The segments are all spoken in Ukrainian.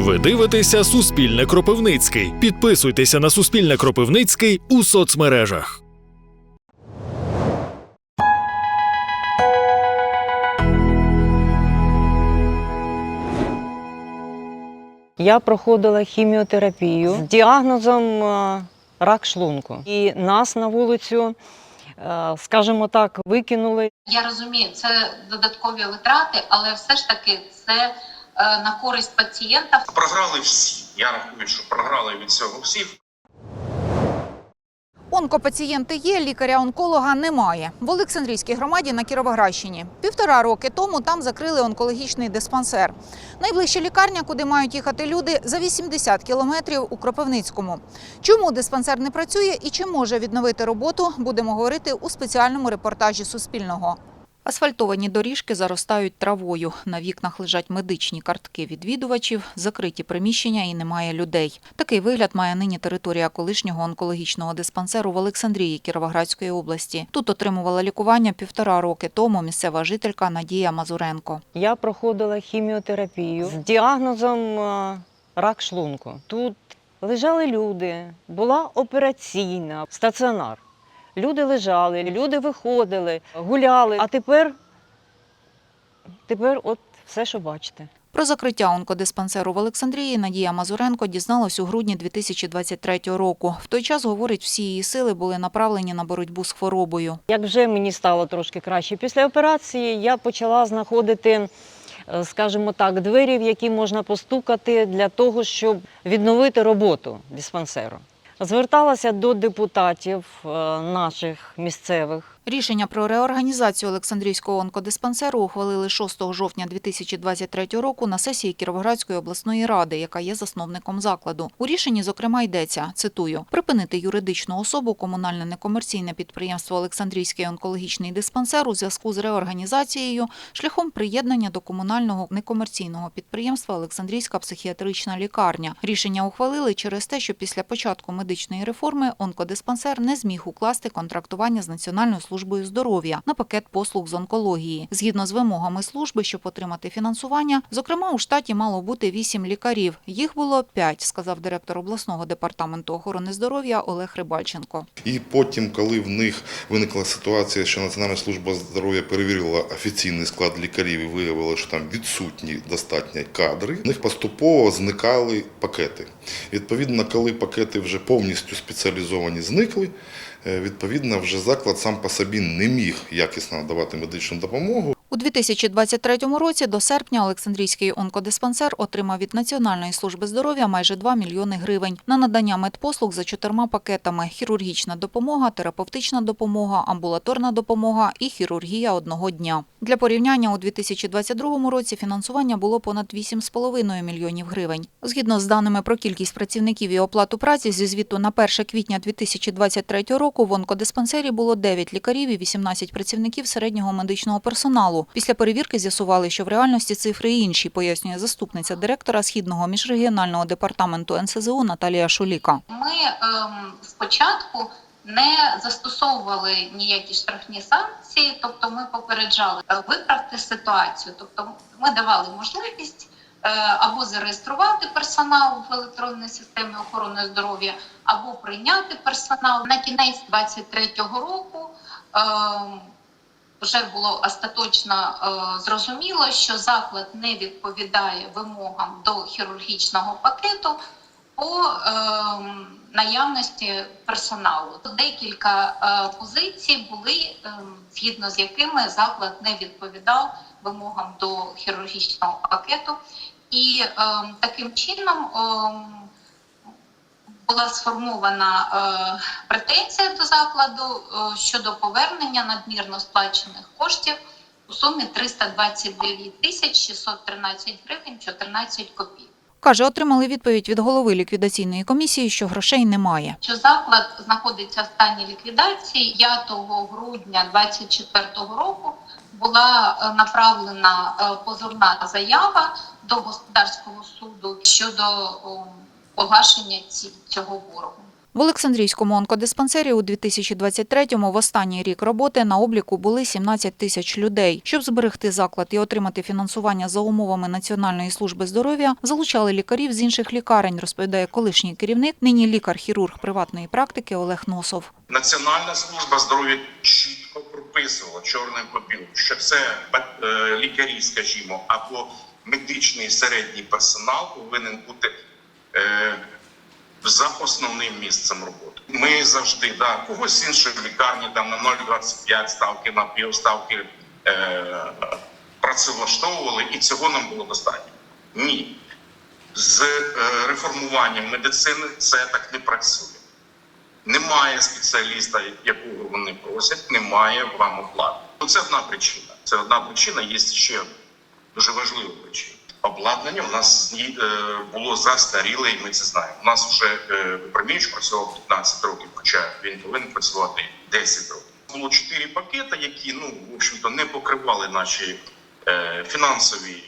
Ви дивитеся Суспільне Кропивницький. Підписуйтеся на Суспільне Кропивницький у соцмережах. Я проходила хіміотерапію з діагнозом е, рак шлунку. І нас на вулицю, е, скажімо так, викинули. Я розумію, це додаткові витрати, але все ж таки це на користь пацієнта. Програли всі. Я рахую, що програли від цього всі. Онкопацієнти є, лікаря-онколога немає. В Олександрійській громаді на Кіровоградщині. Півтора роки тому там закрили онкологічний диспансер. Найближча лікарня, куди мають їхати люди, за 80 кілометрів у Кропивницькому. Чому диспансер не працює і чи може відновити роботу, будемо говорити у спеціальному репортажі Суспільного. Асфальтовані доріжки заростають травою. На вікнах лежать медичні картки відвідувачів, закриті приміщення і немає людей. Такий вигляд має нині територія колишнього онкологічного диспансеру в Олександрії Кіровоградської області. Тут отримувала лікування півтора роки тому місцева жителька Надія Мазуренко. Я проходила хіміотерапію з діагнозом е, рак шлунку. Тут лежали люди, була операційна, стаціонар. Люди лежали, люди виходили, гуляли. А тепер, тепер от все, що бачите. Про закриття онкодиспансеру в Олександрії Надія Мазуренко дізналась у грудні 2023 року. В той час, говорить, всі її сили були направлені на боротьбу з хворобою. Як вже мені стало трошки краще після операції, я почала знаходити, е, скажімо так, двері, в які можна постукати для того, щоб відновити роботу диспансеру. Зверталася до депутатів е, наших місцевих. Рішення про реорганізацію Олександрійського онкодиспансеру ухвалили 6 жовтня 2023 року на сесії Кіровоградської обласної ради, яка є засновником закладу. У рішенні, зокрема, йдеться, цитую, припинити юридичну особу комунальне некомерційне підприємство Олександрійський онкологічний диспансер у зв'язку з реорганізацією шляхом приєднання до комунального некомерційного підприємства Олександрійська психіатрична лікарня. Рішення ухвалили через те, що після початку медичної реформи онкодиспансер не зміг укласти контрактування з Національною службою здоров'я на пакет послуг з онкології. Згідно з вимогами служби, щоб отримати фінансування, зокрема у штаті мало бути вісім лікарів. Їх було п'ять, сказав директор обласного департаменту охорони здоров'я Олег Рибальченко. І потім, коли в них виникла ситуація, що Національна служба здоров'я перевірила офіційний склад лікарів і виявила, що там відсутні достатні кадри, в них поступово зникали пакети. Відповідно, коли пакети вже повністю спеціалізовані зникли, відповідно, вже заклад сам по собі не міг якісно надавати медичну допомогу. У 2023 році до серпня Олександрійський онкодиспансер отримав від Національної служби здоров'я майже 2 мільйони гривень на надання медпослуг за чотирма пакетами: хірургічна допомога, терапевтична допомога, амбулаторна допомога і хірургія одного дня. Для порівняння у 2022 році фінансування було понад 8,5 мільйонів гривень. Згідно з даними про кількість працівників і оплату праці зі звіту на 1 квітня 2023 року в онкодиспансері було 9 лікарів і 18 працівників середнього медичного персоналу. Після перевірки з'ясували, що в реальності цифри інші, пояснює заступниця директора східного міжрегіонального департаменту НСЗУ Наталія Шуліка. Ми ем, спочатку не застосовували ніякі штрафні санкції, тобто ми попереджали е, виправити ситуацію. Тобто ми давали можливість е, або зареєструвати персонал в електронній системі охорони здоров'я, або прийняти персонал на кінець 2023 року. Вже було остаточно е, зрозуміло, що заклад не відповідає вимогам до хірургічного пакету по е, наявності персоналу. Декілька е, позицій були, е, згідно з якими заклад не відповідав вимогам до хірургічного пакету, і е, таким чином. Е, була сформована е, претензія до закладу е, щодо повернення надмірно сплачених коштів у сумі 329 тисяч 613 гривень 14 копійок. Каже, отримали відповідь від голови ліквідаційної комісії, що грошей немає. Що заклад знаходиться в стані ліквідації 5 грудня 2024 року була е, направлена е, позовна заява до господарського суду щодо погашення ці- цього боргу. В Олександрійському онкодиспансері у 2023-му в останній рік роботи на обліку були 17 тисяч людей. Щоб зберегти заклад і отримати фінансування за умовами Національної служби здоров'я, залучали лікарів з інших лікарень, розповідає колишній керівник, нині лікар-хірург приватної практики Олег Носов. Національна служба здоров'я чітко прописувала чорним по білому, що це е, лікарі, скажімо, або медичний середній персонал повинен бути основним місцем роботи. Ми завжди да, когось іншої лікарні там на 0,25 ставки на півставки е, працевлаштовували, і цього нам було достатньо. Ні. З е, реформуванням медицини це так не працює. Немає спеціаліста, якого вони просять, немає вам оплати. Ну, Це одна причина. Це одна причина, є ще дуже важлива причина. Обладнання у нас е, було застаріле, і ми це знаємо. У нас вже е, працював 15 років, хоча він повинен працювати 10 років. Було 4 пакети, які ну в общем-то не покривали наші е, фінансові,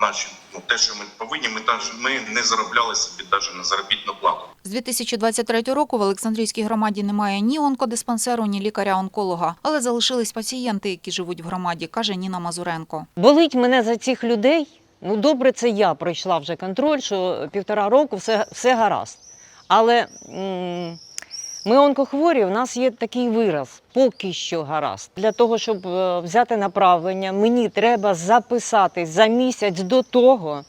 наші ну те, що ми повинні. Ми теж ми не заробляли собі навіть на заробітну плату. З 2023 року в Олександрійській громаді немає ні онкодиспансеру, ні лікаря-онколога, але залишились пацієнти, які живуть в громаді, каже Ніна Мазуренко. Болить мене за цих людей. Ну, добре, це я пройшла вже контроль, що півтора року все, все гаразд. Але м, ми онкохворі, у нас є такий вираз поки що гаразд. Для того, щоб е, взяти направлення, мені треба записатись за місяць до того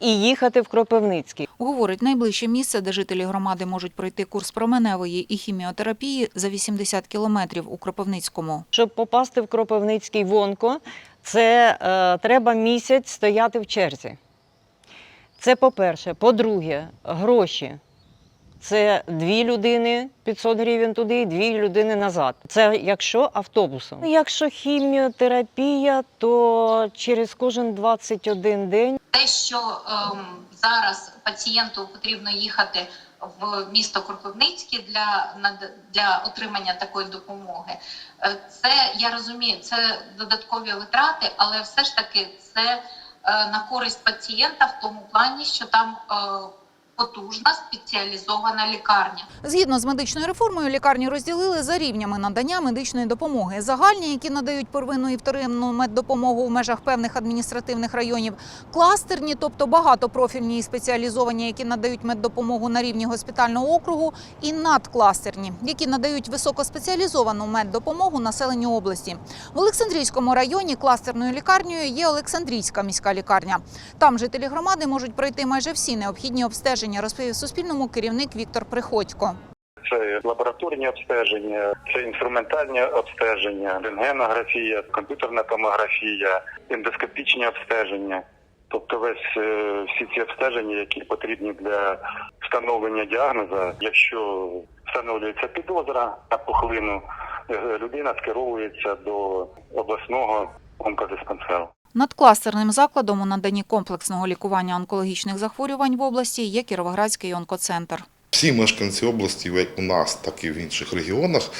і їхати в Кропивницький. Говорить, найближче місце, де жителі громади можуть пройти курс променевої і хіміотерапії за 80 кілометрів у Кропивницькому. Щоб попасти в Кропивницький в онко, це е, треба місяць стояти в черзі. Це по-перше. По-друге, гроші. Це дві людини 500 гривень туди, і дві людини назад. Це якщо автобусом. Якщо хіміотерапія, то через кожен 21 день те, що ем, зараз пацієнту потрібно їхати в місто Кропивницьке для для отримання такої допомоги, е, це я розумію, це додаткові витрати, але все ж таки це е, на користь пацієнта в тому плані, що там е, потужна спеціалізована лікарня. Згідно з медичною реформою, лікарні розділили за рівнями надання медичної допомоги. Загальні, які надають первинну і вторинну меддопомогу в межах певних адміністративних районів, кластерні, тобто багатопрофільні і спеціалізовані, які надають меддопомогу на рівні госпітального округу, і надкластерні, які надають високоспеціалізовану меддопомогу населенню області. В Олександрійському районі кластерною лікарнею є Олександрійська міська лікарня. Там жителі громади можуть пройти майже всі необхідні обстеження, розповів Суспільному керівник Віктор Приходько. Це лабораторні обстеження, це інструментальні обстеження, рентгенографія, комп'ютерна томографія, ендоскопічні обстеження. Тобто весь е, всі ці обстеження, які потрібні для встановлення діагноза, якщо встановлюється підозра на пухлину, е, людина скеровується до обласного онкодиспансеру. Над кластерним закладом у наданні комплексного лікування онкологічних захворювань в області є Кіровоградський онкоцентр. Всі мешканці області, як у нас, так і в інших регіонах,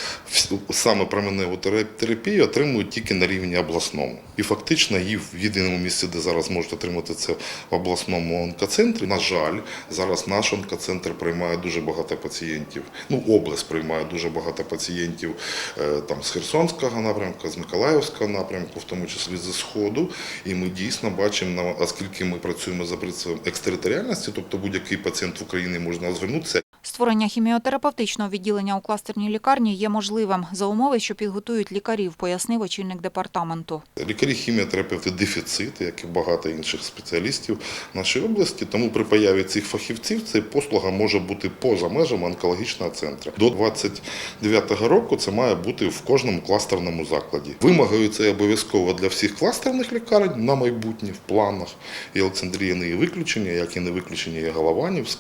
саме променеву терапію отримують тільки на рівні обласному. І фактично її в єдиному місці, де зараз можуть отримати це в обласному онкоцентрі. На жаль, зараз наш онкоцентр приймає дуже багато пацієнтів. Ну, область приймає дуже багато пацієнтів е, там з Херсонського напрямку, з Миколаївського напрямку, в тому числі зі Сходу. І ми дійсно бачимо, оскільки ми працюємо за принципом екстериторіальності, тобто будь-який пацієнт в Україні можна звернутися. Створення хіміотерапевтичного відділення у кластерній лікарні є можливим за умови, що підготують лікарів, пояснив очільник департаменту. Лікарі хіміотерапевти дефіцит, як і багато інших спеціалістів в нашій області. Тому при появі цих фахівців ця послуга може бути поза межами онкологічного центру. До 29-го року це має бути в кожному кластерному закладі. Вимогою це обов'язково для всіх кластерних лікарень на майбутнє в планах. І Олександрія не є виключення, як і не виключення є Голованівськ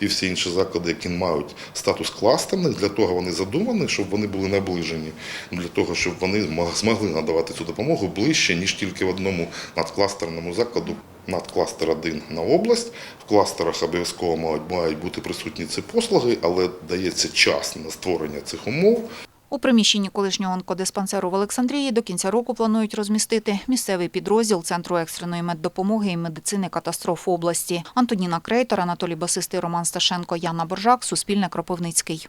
і всі інші заклади, які мають статус кластерних. Для того вони задумані, щоб вони були наближені, для того, щоб вони змогли надавати цю допомогу ближче, ніж тільки в одному надкластерному закладу. Надкластер 1 на область. В кластерах обов'язково мають, бути присутні ці послуги, але дається час на створення цих умов. У приміщенні колишнього онкодиспансеру в Олександрії до кінця року планують розмістити місцевий підрозділ Центру екстреної меддопомоги і медицини катастроф області. Антоніна Крейтор, Анатолій Басистий, Роман Сташенко, Яна Боржак, Суспільне Кропивницький.